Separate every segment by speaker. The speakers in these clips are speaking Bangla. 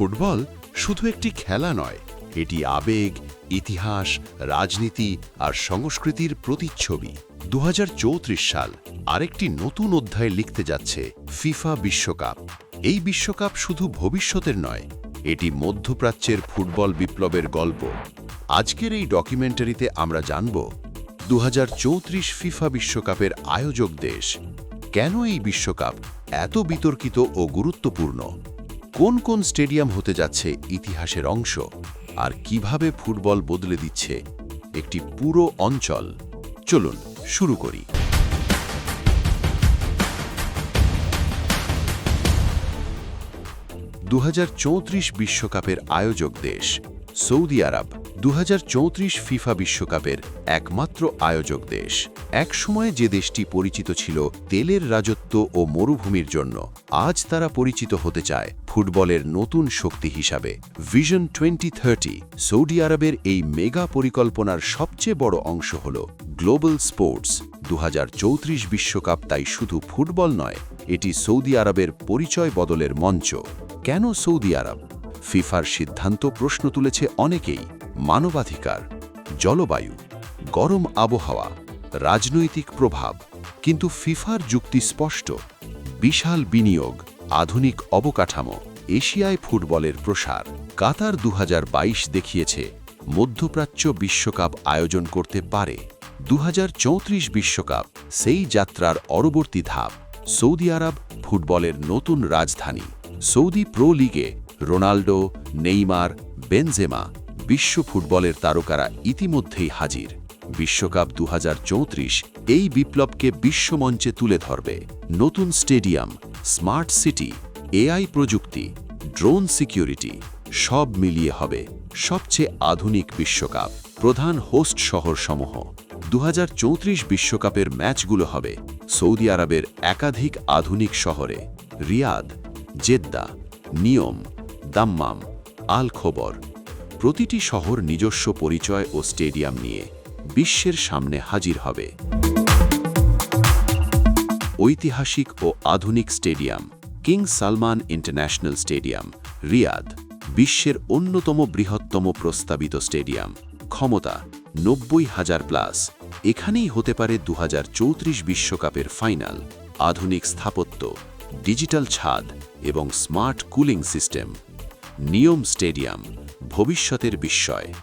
Speaker 1: ফুটবল শুধু একটি খেলা নয়, এটি আবেগ, ইতিহাস, রাজনীতি আর সংস্কৃতির প্রতিচ্ছবি। দু হাজার চৌত্রিশ সাল আরেকটি নতুন অধ্যায় লিখতে যাচ্ছে ফিফা বিশ্বকাপ। এই বিশ্বকাপ শুধু ভবিষ্যতের নয়, এটি মধ্যপ্রাচ্যের ফুটবল বিপ্লবের গল্প। আজকের এই ডকুমেন্টারিতে আমরা জানব দু হাজার চৌত্রিশ ফিফা বিশ্বকাপের আয়োজক দেশ। কেন এই বিশ্বকাপ এত বিতর্কিত ও গুরুত্বপূর্ণ? কোন কোন স্টেডিয়াম হতে যাচ্ছে ইতিহাসের অংশ আর কীভাবে ফুটবল বদলে দিচ্ছে একটি পুরো অঞ্চল? চলুন শুরু করি। দু বিশ্বকাপের আয়োজক দেশ সৌদি আরব দু হাজার চৌত্রিশ ফিফা বিশ্বকাপের একমাত্র আয়োজক দেশ। এক সময় যে দেশটি পরিচিত ছিল তেলের রাজত্ব ও মরুভূমির জন্য, আজ তারা পরিচিত হতে চায় ফুটবলের নতুন শক্তি হিসাবে। ভিশন টোয়েন্টি থার্টি সৌদি আরবের এই মেগা পরিকল্পনার সবচেয়ে বড় অংশ হল গ্লোবাল স্পোর্টস দু বিশ্বকাপ তাই শুধু ফুটবল নয়, এটি সৌদি আরবের পরিচয় বদলের মঞ্চ। কেন সৌদি আরব? ফিফার সিদ্ধান্ত প্রশ্ন তুলেছে অনেকেই। মানবাধিকার, জলবায়ু, গরম আবহাওয়া, রাজনৈতিক প্রভাব। কিন্তু ফিফার যুক্তি স্পষ্ট। বিশাল বিনিয়োগ, আধুনিক অবকাঠামো, এশিয়ায় ফুটবলের প্রসার। কাতার দু হাজার বাইশ দেখিয়েছে, মধ্যপ্রাচ্য বিশ্বকাপ আয়োজন করতে পারে। দু বিশ্বকাপ, সেই যাত্রার অরবর্তী ধাপ। সৌদি আরব, ফুটবলের নতুন রাজধানী। সৌদি প্রো লিগে রোনাল্ডো, নেইমার, বেনজেমা বিশ্ব ফুটবলের তারকারা ইতিমধ্যেই হাজির। বিশ্বকাপ দু হাজার চৌত্রিশ এই বিপ্লবকে বিশ্বমঞ্চে তুলে ধরবে। নতুন স্টেডিয়াম, স্মার্ট সিটি, এআই প্রযুক্তি, ড্রোন সিকিউরিটি, সব মিলিয়ে হবে সবচেয়ে আধুনিক বিশ্বকাপ, প্রধান হোস্ট শহরসমূহ। দু বিশ্বকাপের ম্যাচগুলো হবে সৌদি আরবের একাধিক আধুনিক শহরে, রিয়াদ, জেদ্দা, নিয়ম দাম্মাম আল খবর প্রতিটি শহর নিজস্ব পরিচয় ও স্টেডিয়াম নিয়ে বিশ্বের সামনে হাজির হবে। ঐতিহাসিক ও আধুনিক stadium, King Salman International stadium, Riyadh, বিশ্বের অন্যতম বৃহত্তম প্রস্তাবিত স্টেডিয়াম। ক্ষমতা নব্বই হাজার প্লাস, এখানেই হতে পারে দু বিশ্বকাপের ফাইনাল। আধুনিক স্থাপত্য, ডিজিটাল ছাদ এবং স্মার্ট কুলিং সিস্টেম। নিয়ম স্টেডিয়াম, ভবিষ্যতের বিস্ময়।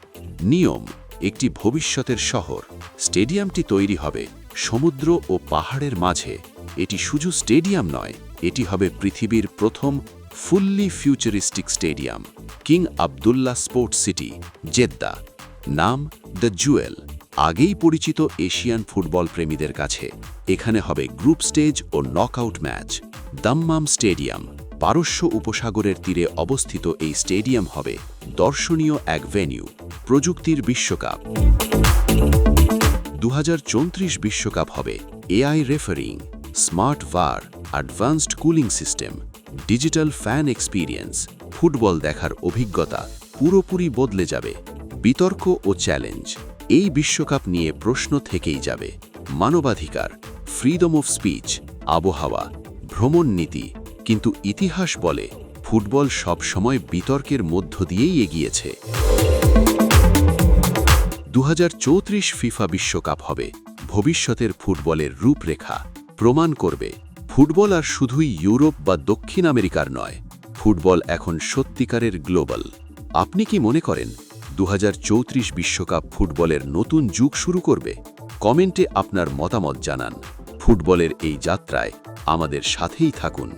Speaker 1: নিয়ম, একটি ভবিষ্যতের শহর। স্টেডিয়ামটি তৈরি হবে সমুদ্র ও পাহাড়ের মাঝে। এটি শুধু স্টেডিয়াম নয়, এটি হবে পৃথিবীর প্রথম fully futuristic stadium, King Abdullah sports city, Jeddah. নাম, দ্য জুয়েল, আগেই পরিচিত এশিয়ান ফুটবল প্রেমীদের কাছে। এখানে হবে গ্রুপ স্টেজ ও নকআউট ম্যাচ। দাম্মাম স্টেডিয়াম পারস্য উপসাগরের তীরে অবস্থিত এই স্টেডিয়াম হবে দর্শনীয় এক ভেনিউ, প্রযুক্তির বিশ্বকাপ। দু বিশ্বকাপ হবে AI refereeing, smart VAR, advanced cooling system, digital fan experience, football দেখার অভিজ্ঞতা পুরোপুরি বদলে যাবে। বিতর্ক ও চ্যালেঞ্জ, এই বিশ্বকাপ নিয়ে প্রশ্ন থেকেই যাবে। মানবাধিকার, ফ্রিডম অফ স্পিচ, আবহাওয়া ভ্রমণ নীতি কিন্তু ইতিহাস বলে, ফুটবল সব সময় বিতর্কের মধ্য দিয়েই এগিয়েছে। দু হাজার চৌত্রিশ ফিফা বিশ্বকাপ হবে, ভবিষ্যতের ফুটবলের রূপরেখা, প্রমাণ করবে, ফুটবল আর শুধুই ইউরোপ বা দক্ষিণ আমেরিকার নয়, ফুটবল এখন সত্যিকারের গ্লোবাল। আপনি কি মনে করেন দু বিশ্বকাপ ফুটবলের নতুন যুগ শুরু করবে? কমেন্টে আপনার মতামত জানান। ফুটবলের এই যাত্রায় আমাদের সাথেই থাকুন।